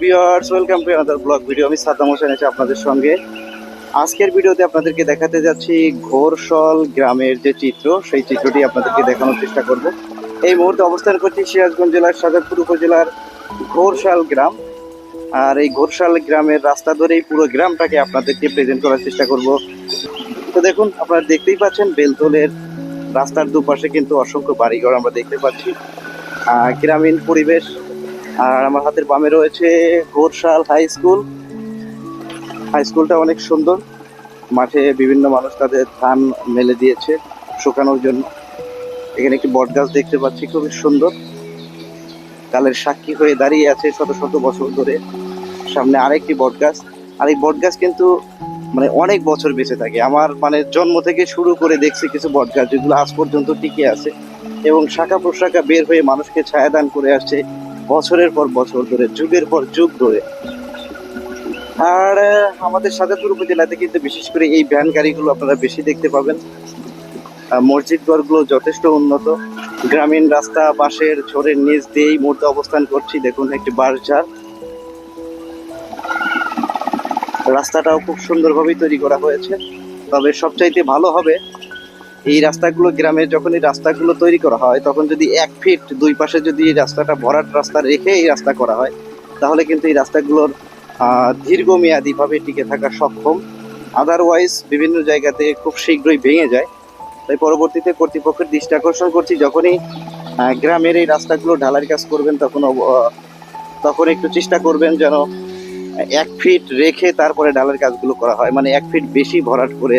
Viewers welcome to another blog video আমি সাদ্দাম হোসেন আছি আপনাদের সঙ্গে। আজকের ভিডিওতে আপনাদেরকে দেখাতে যাচ্ছি ঘোরসল গ্রামের যে চিত্র, সেই চিত্রটি আপনাদেরকে দেখানোর চেষ্টা করব। এই মুহূর্তে অবস্থান করছি সিরাজগঞ্জ জেলার সাজাদপুর উপজেলার ঘোরশাল গ্রাম। আর এই ঘোরশাল গ্রামের রাস্তা ধরেই পুরো গ্রামটাকে আপনাদেরকে প্রেজেন্ট করার চেষ্টা করব। তো দেখুন, আপনারা দেখতেই পাচ্ছেন বেলতলের রাস্তার দুপাশে কিন্তু অসংখ্য বাড়িঘর আমরা দেখতে পাচ্ছি। গ্রামীণ পরিবেশ আর আমার হাতের বামে রয়েছে ঘোরশাল হাই স্কুল। হাই স্কুলটা অনেক সুন্দর। মাঠে বিভিন্ন মানুষ তাদের ধান মেলে দিয়েছে, শুকানোর জন্য। এখানে একটি বট গাছ দেখতে পাচ্ছি, খুবই সুন্দর। কালের সাক্ষী হয়ে দাঁড়িয়ে আছে শত শত বছর ধরে। সামনে আরেকটি বট গাছ আর এই বট গাছ কিন্তু মানে অনেক বছর বেঁচে থাকে। আমার মানে জন্ম থেকে শুরু করে দেখছি কিছু বট গাছ যেগুলো আজ পর্যন্ত টিকে আছে। এবং শাখা প্রশাখা বের হয়ে মানুষকে ছায়াদান করে আসছে। বছরের পর বছর ধরে, যুগের পর যুগ ধরে। আর, আমাদের সাজাপুর উপজেলাতে কিন্তু বিশেষ করে এই ভ্যান গাড়িগুলো আপনারা বেশি দেখতে পাবেন। মসজিদ ঘরগুলো যথেষ্ট উন্নত। গ্রামীণ রাস্তা, বাঁশের ঝোরের নিচ দিয়ে এই মুহূর্তে অবস্থান করছি। দেখুন, একটি বাঁশঝাড় রাস্তাটাও খুব সুন্দরভাবেই তৈরি করা হয়েছে। তবে সবচাইতে ভালো হবে এই রাস্তাগুলো গ্রামে যখন এই রাস্তাগুলো তৈরি করা হয়, তখন যদি এক ফিট দুই পাশে যদি এই রাস্তাটা ভরাট রাস্তা রেখে এই রাস্তা করা হয়, তাহলে কিন্তু এই রাস্তাগুলোর দীর্ঘমেয়াদীভাবে টিকে থাকা সক্ষম। আদারওয়াইজ বিভিন্ন জায়গাতে খুব শীঘ্রই ভেঙে যায়। তাই পরবর্তীতে কর্তৃপক্ষের দৃষ্টি আকর্ষণ করছি, যখনই গ্রামের এই রাস্তাগুলো ঢালার কাজ করবেন, তখন তখন একটু চেষ্টা করবেন যেন, এক ফিট রেখে তারপরে ঢালার কাজগুলো করা হয়। মানে এক ফিট বেশি ভরাট করে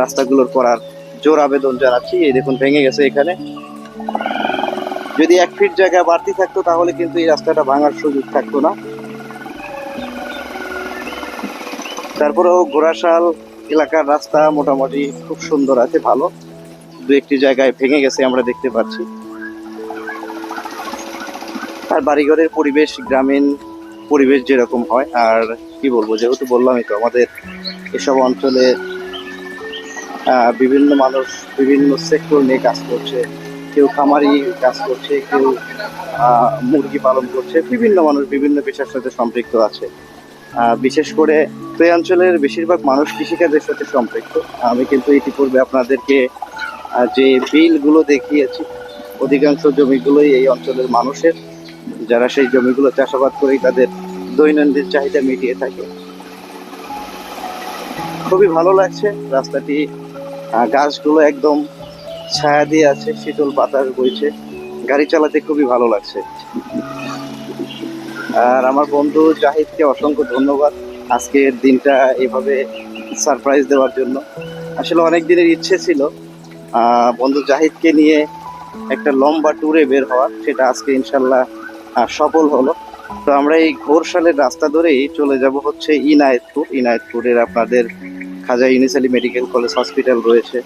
রাস্তাগুলোর করার জোর আবেদন জানাচ্ছি। এই দেখুন, ভেঙে গেছে এখানে। যদি এক ফিট জায়গা বাড়তি থাকতো, তাহলে কিন্তু এই রাস্তাটা ভাঙার সুযোগ থাকতো না। তারপরেও ঘোড়াশাল এলাকার রাস্তা মোটামুটি খুব সুন্দর আছে, ভালো। দু একটি জায়গায় ভেঙে গেছে, আমরা দেখতে পাচ্ছি। আর বাড়িঘরের পরিবেশ, গ্রামীণ পরিবেশ যেরকম হয়, আর কি বলব, যেহেতু বললামই তো, আমাদের এসব অঞ্চলে বিভিন্ন মানুষ, বিভিন্ন সেক্টর নিয়ে কাজ করছে। কেউ খামারি কাজ করছে, কেউ মুরগি পালন করছে। বিভিন্ন মানুষ, বিভিন্ন পেশার সাথে সম্পৃক্ত আছে। বিশেষ করে তো এই অঞ্চলের বেশিরভাগ মানুষ কৃষিকাজের সাথে সম্পৃক্ত। আমি কিন্তু ইতিপূর্বে আপনাদেরকে যে বিলগুলো দেখিয়েছি, অধিকাংশ জমিগুলোই এই অঞ্চলের মানুষের। যারা সেই জমিগুলো চাষাবাদ করেই তাদের দৈনন্দিন চাহিদা মিটিয়ে থাকে। খুবই ভালো লাগছে। রাস্তাটি গাছগুলো একদম ছায়া দিয়ে আছে, শীতল বাতাস বইছে। গাড়ি চালাতে খুবই ভালো লাগছে। আর আমার বন্ধু জাহিদকে অসংখ্য ধন্যবাদ আজকের দিনটা এভাবে সারপ্রাইজ দেওয়ার জন্য। আসলে অনেক দিনের ইচ্ছে ছিল বন্ধু জাহিদকে নিয়ে একটা লম্বা ট্যুরে বের হওয়ার। সেটা আজকে ইনশাল্লাহ সফল হলো। তো আমরা এই ঘোরশালের রাস্তা ধরেই চলে যাব হচ্ছে ইনায়েতপুর। ইনায়েতপুরের আপনাদের Khaja Yunusali medical college hospital রয়েছে।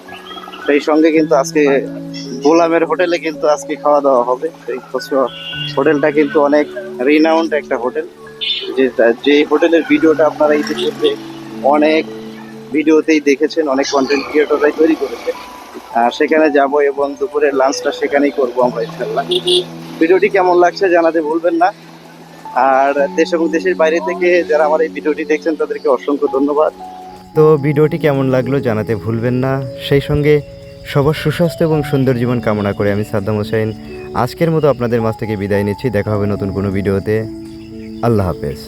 সেই সঙ্গে কিন্তু আজকে গোলামের হোটেলে কিন্তু আজকে খাওয়া দাওয়া হবে হোটেলটা কিন্তু অনেক রিনাউন্ড একটা হোটেল। যে যে হোটেলের ভিডিওটা আপনারা ইতিপূর্বে অনেক ভিডিওতেই দেখেছেন, অনেক কন্টেন্ট ক্রিয়েটররাই তৈরি করেছে। আর সেখানে যাব এবং দুপুরের লাঞ্চটা সেখানেই করব আমরা ইনশাল্লাহ ভিডিওটি কেমন লাগছে জানাতে ভুলবেন না। আর দেশ এবং দেশের বাইরে থেকে যারা আমার এই ভিডিওটি দেখছেন, তাদেরকে অসংখ্য ধন্যবাদ। তো ভিডিওটি কেমন লাগল জানাতে ভুলবেন না। সেই সঙ্গে সবার সুস্বাস্থ্য এবং সুন্দর জীবন কামনা করে আমি সাদ্দাম হোসেন। আজকের মতো আপনাদের মাছ থেকে বিদায় নিচ্ছি। দেখা হবে নতুন কোনো ভিডিওতে। আল্লাহ হাফেজ।